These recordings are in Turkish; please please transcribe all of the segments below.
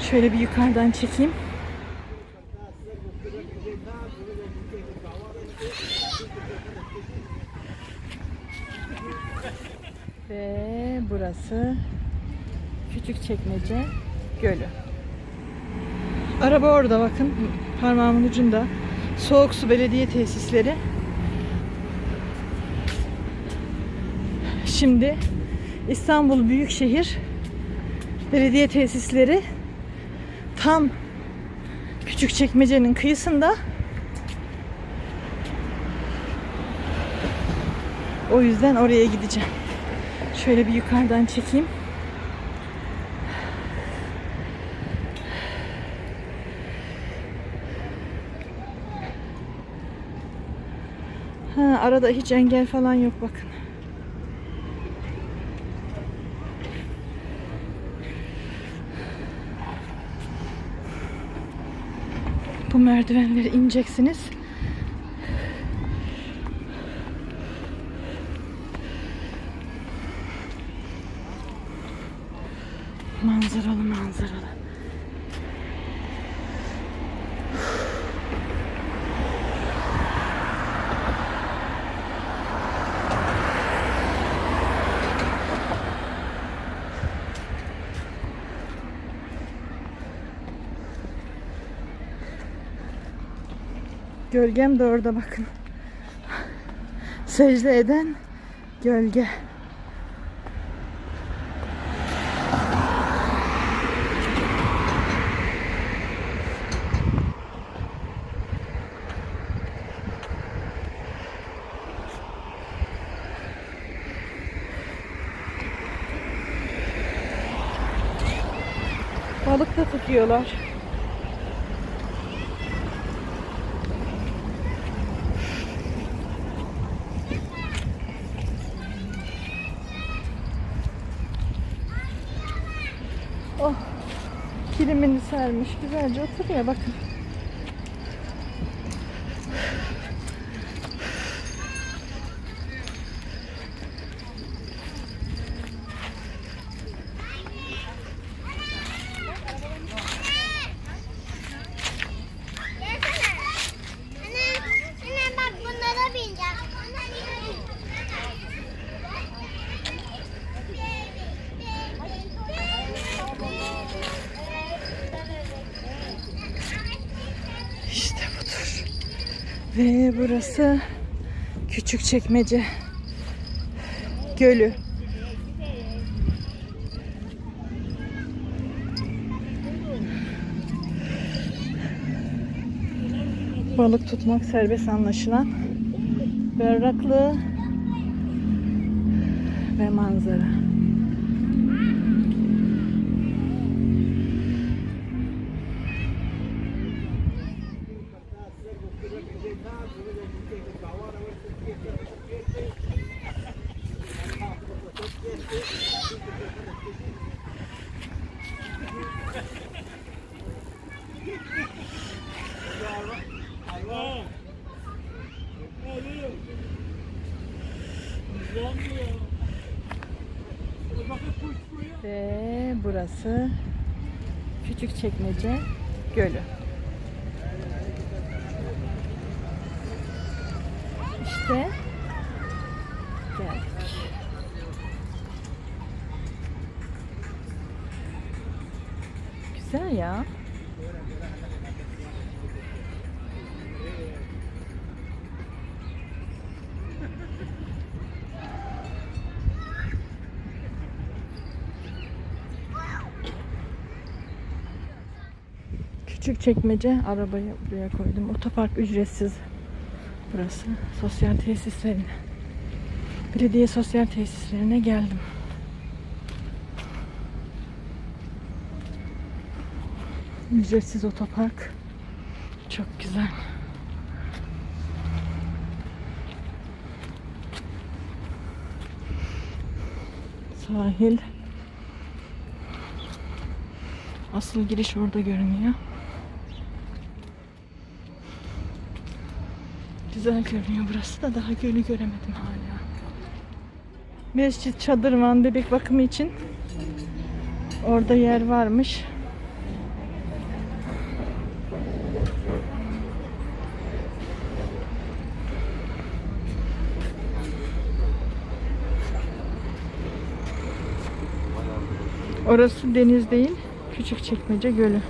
Şöyle bir yukarıdan çekeyim. Ve burası küçük çekmece gölü. Araba orada bakın parmağımın ucunda. Soğuk su belediye tesisleri. Şimdi İstanbul Büyükşehir Belediye tesisleri tam Küçükçekmece'nin kıyısında. O yüzden oraya gideceğim. Şöyle bir yukarıdan çekeyim. Ha, arada hiç engel falan yok bakın. Bu merdivenleri ineceksiniz. Manzaralı manzaralı. Gölgem de orada bakın. Secde eden gölge. Balık da tutuyorlar. Kilimini sermiş. Güzelce oturuyor bakın. Ve burası Küçükçekmece Gölü. Balık tutmak serbest anlaşılan berraklığı ve manzara. Burası Küçükçekmece Gölü. Küçük çekmece arabayı buraya koydum. Otopark ücretsiz. Burası sosyal tesislerine. Belediye sosyal tesislerine geldim. Ücretsiz otopark. Çok güzel. Sahil. Asıl giriş orada görünüyor. güzel görünüyor burası da daha gölü göremedim hala. Mescit Çadırvan bebek bakımı için orada yer varmış. Orası deniz değil, küçük çekmece gölü.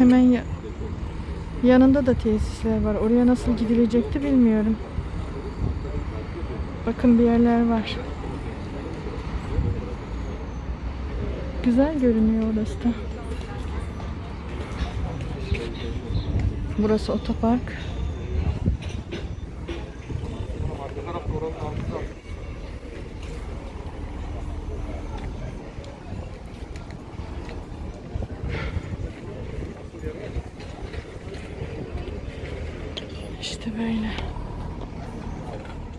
Hemen ya- yanında da tesisler var. Oraya nasıl gidilecekti bilmiyorum. Bakın bir yerler var. Güzel görünüyor orası da. Burası otopark. İşte böyle.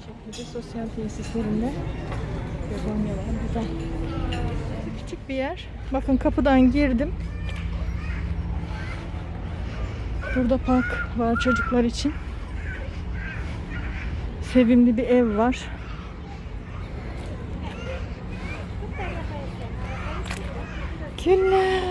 Çekmece sosyal tesislerinde var. Güzel. Küçük bir yer. Bakın kapıdan girdim. Burada park var çocuklar için. Sevimli bir ev var. Güller.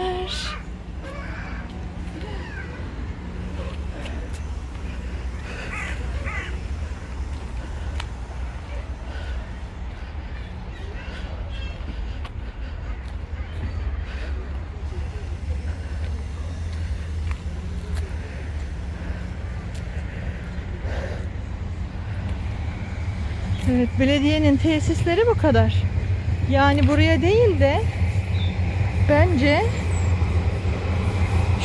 Evet, belediyenin tesisleri bu kadar. Yani buraya değil de bence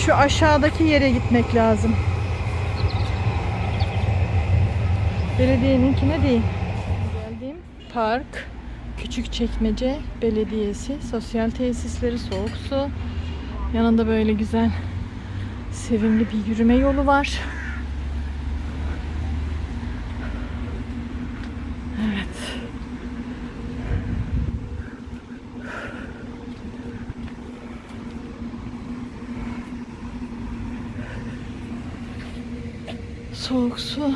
şu aşağıdaki yere gitmek lazım. Belediyeninkine değil. Geldiğim park Küçükçekmece Belediyesi sosyal tesisleri soğuk su. Yanında böyle güzel sevimli bir yürüme yolu var. Soğuk su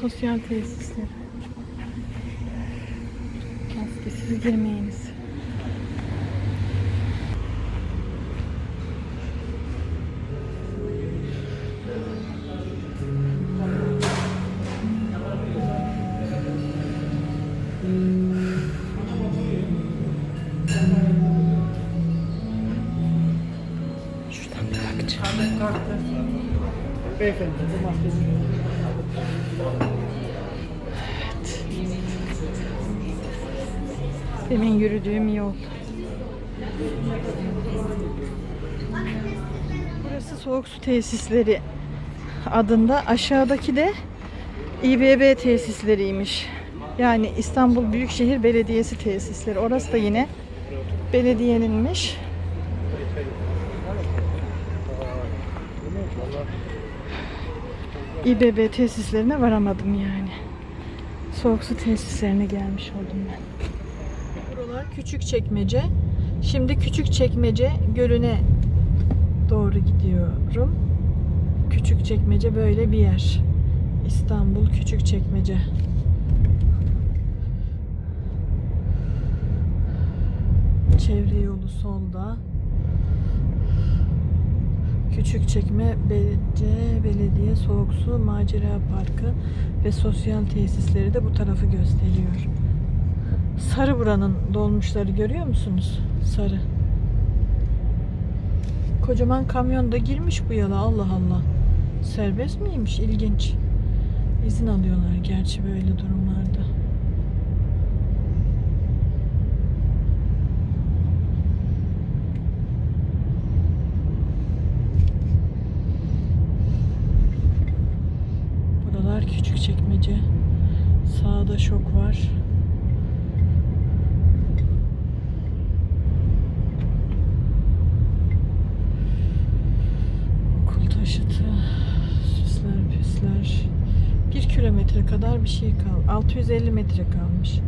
sosyal tesisleri. Maskesiz girmeyiniz. Beyefendi maskesi. Demin yürüdüğüm yol. Burası soğuk su tesisleri adında. Aşağıdaki de İBB tesisleriymiş. Yani İstanbul Büyükşehir Belediyesi tesisleri. Orası da yine belediyeninmiş. İBB tesislerine varamadım yani. Soğuk su tesislerine gelmiş oldum ben. Buralar küçük çekmece. Şimdi küçük çekmece gölüne doğru gidiyorum. Küçük çekmece böyle bir yer. İstanbul küçük çekmece. Çevre yolu solda. Küçükçekmece Belediye Soğuk Su Macera Parkı ve sosyal tesisleri de bu tarafı gösteriyor. Sarı buranın dolmuşları görüyor musunuz? Sarı. Kocaman kamyon da girmiş bu yola Allah Allah. Serbest miymiş? İlginç. İzin alıyorlar gerçi böyle durumlarda. Buralar küçük çekmece. Sağda şok var. Okul taşıtı, süsler püsler. Bir kilometre kadar bir şey kal. 650 metre kalmış.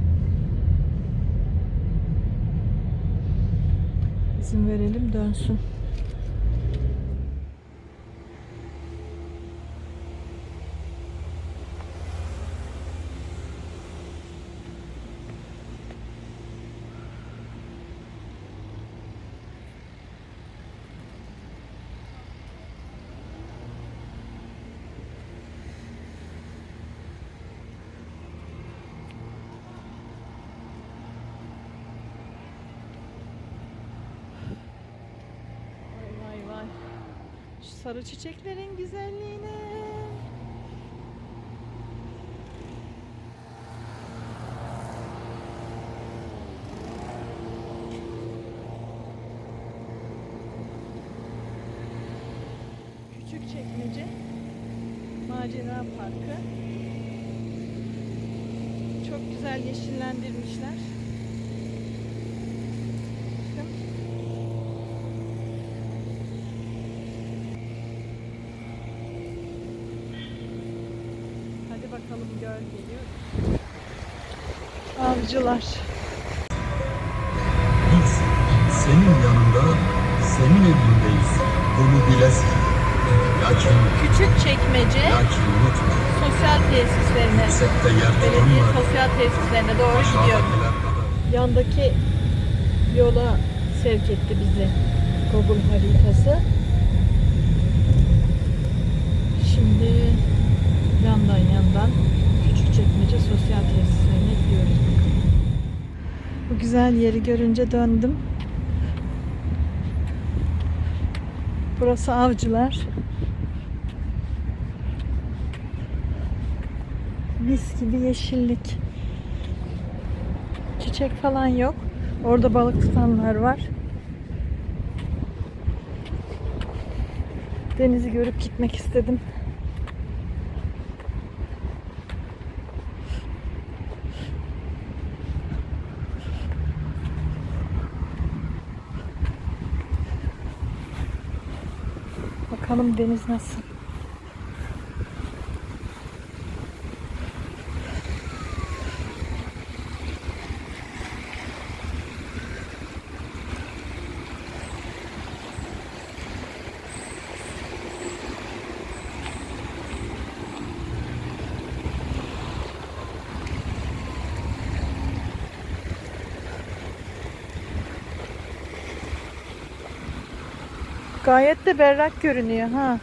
İzin verelim dönsün. Sarı çiçeklerin güzelliğine. Küçük çekmece macera parkı. Çok güzel yeşillendirmişler. Bakın. Hadi bakalım göl geliyor. Avcılar. Biz senin yanında, senin evindeyiz. Bunu bilesin. Lakin, Küçük çekmece lakin unutma. sosyal tesislerine, Yüksekte yer belediye tutanlar sosyal tesislerine doğru gidiyor. aşağıdakiler kadar. Yandaki yola sevk etti bizi Google haritası. Şimdi yandan yandan Küçükçekmece sosyal tesislerine gidiyoruz. Bu güzel yeri görünce döndüm. Burası avcılar. Mis gibi yeşillik. Çiçek falan yok. Orada balık tutanlar var. Denizi görüp gitmek istedim. Bakalım deniz nasıl? Gayet de berrak görünüyor ha.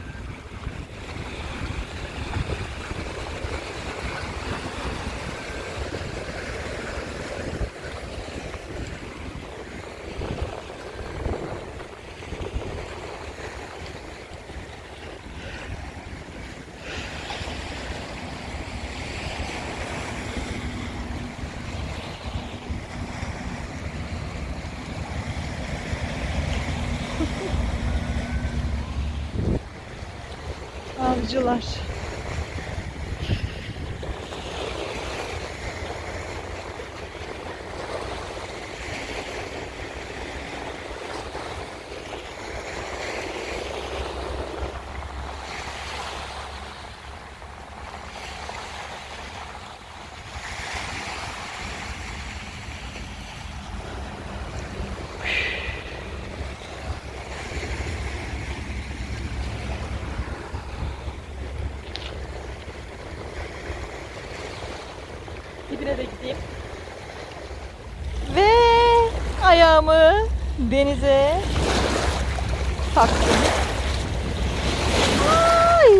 Avcılar. Dibine de gideyim. Ve ayağımı denize taktım. Ay!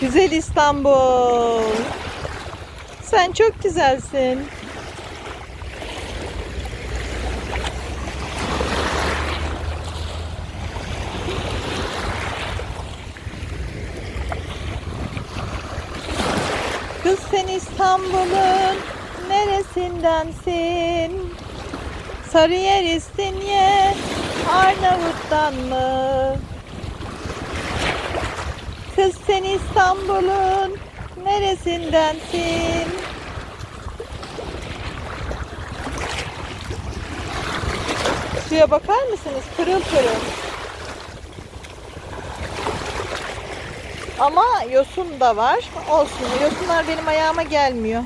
Güzel İstanbul. Sen çok güzelsin. Kız sen İstanbul'un neresindensin? Sarıyer, İstinye, Arnavut'tan mı? Kız sen İstanbul'un neresindensin? Suya bakar mısınız? Pırıl pırıl. Ama yosun da var. Olsun. Yosunlar benim ayağıma gelmiyor.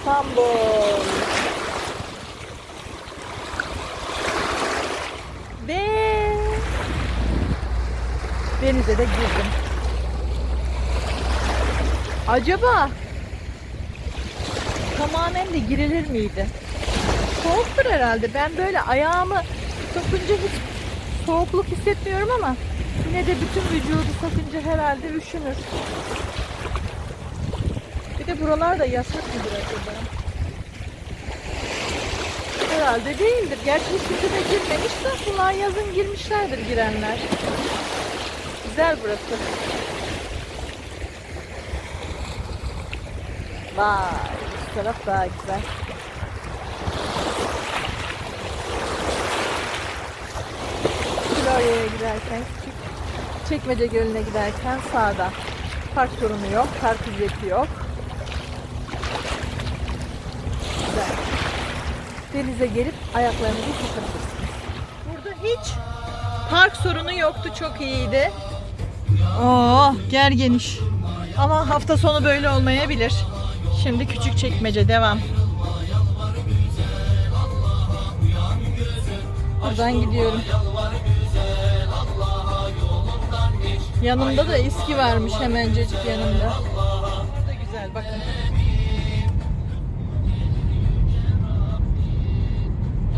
İstanbul. Ve denize de girdim. Acaba tamamen de girilir miydi? Soğuktur herhalde. Ben böyle ayağımı sokunca hiç soğukluk hissetmiyorum ama yine de bütün vücudu sakınca herhalde üşünür. De buralar da yasak mıdır acaba? Herhalde değildir. Gerçi hiç yüzüne girmemiş de bunlar yazın girmişlerdir girenler. Güzel burası. Vay, bu taraf daha güzel. Florya'ya giderken Çekmece Gölü'ne giderken sağda. Park sorunu yok, park ücreti yok. Güzel. Denize gelip ayaklarınızı yıkatabilirsiniz. Burada hiç park sorunu yoktu, çok iyiydi. Oo, ger geniş. Ama hafta sonu böyle olmayabilir. Şimdi küçük çekmece devam. Buradan gidiyorum. Yanımda da eski varmış hemencecik yanımda.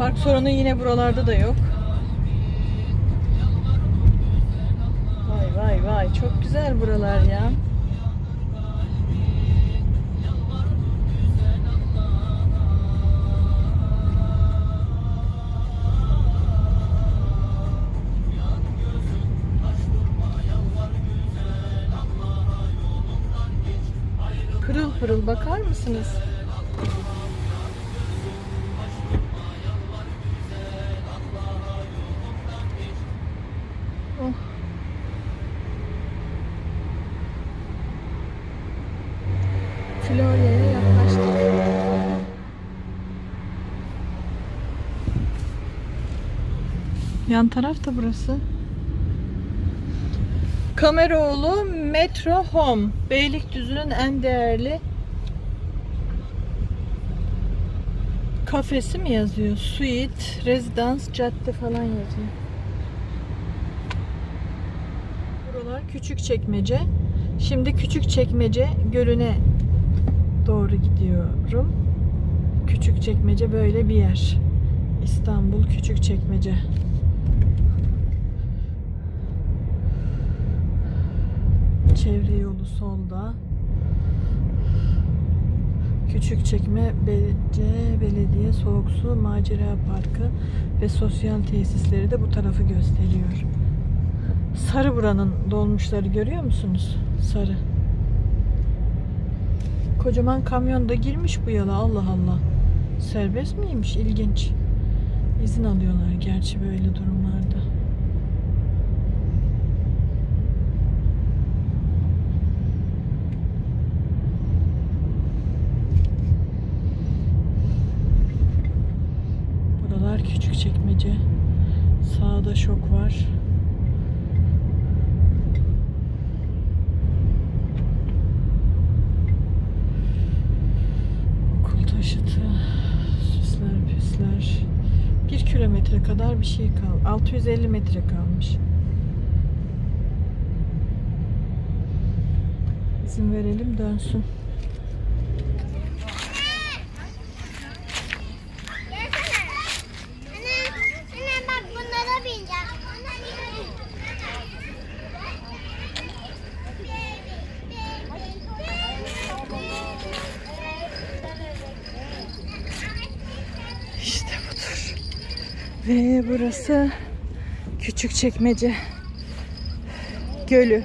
Park sorunu yine buralarda da yok. Vay vay vay çok güzel buralar ya. Pırıl pırıl bakar mısınız? Yan taraf da burası. Kameroğlu Metro Home. Beylikdüzü'nün en değerli kafesi mi yazıyor? Suite, Residence, cadde falan yazıyor. Buralar küçük çekmece. Şimdi küçük çekmece gölüne doğru gidiyorum. Küçük çekmece böyle bir yer. İstanbul küçük çekmece. Çevre yolu solda. Küçükçekme Belediye, Belediye Soğuk Su Macera Parkı ve sosyal tesisleri de bu tarafı gösteriyor. Sarı buranın dolmuşları görüyor musunuz? Sarı. Kocaman kamyon da girmiş bu yola Allah Allah. Serbest miymiş? İlginç. İzin alıyorlar gerçi böyle durumlarda. Buralar küçük çekmece. Sağda şok var. Okul taşıtı. Süsler püsler. Bir kilometre kadar bir şey kal. 650 metre kalmış. İzin verelim dönsün. Burası küçük çekmece gölü.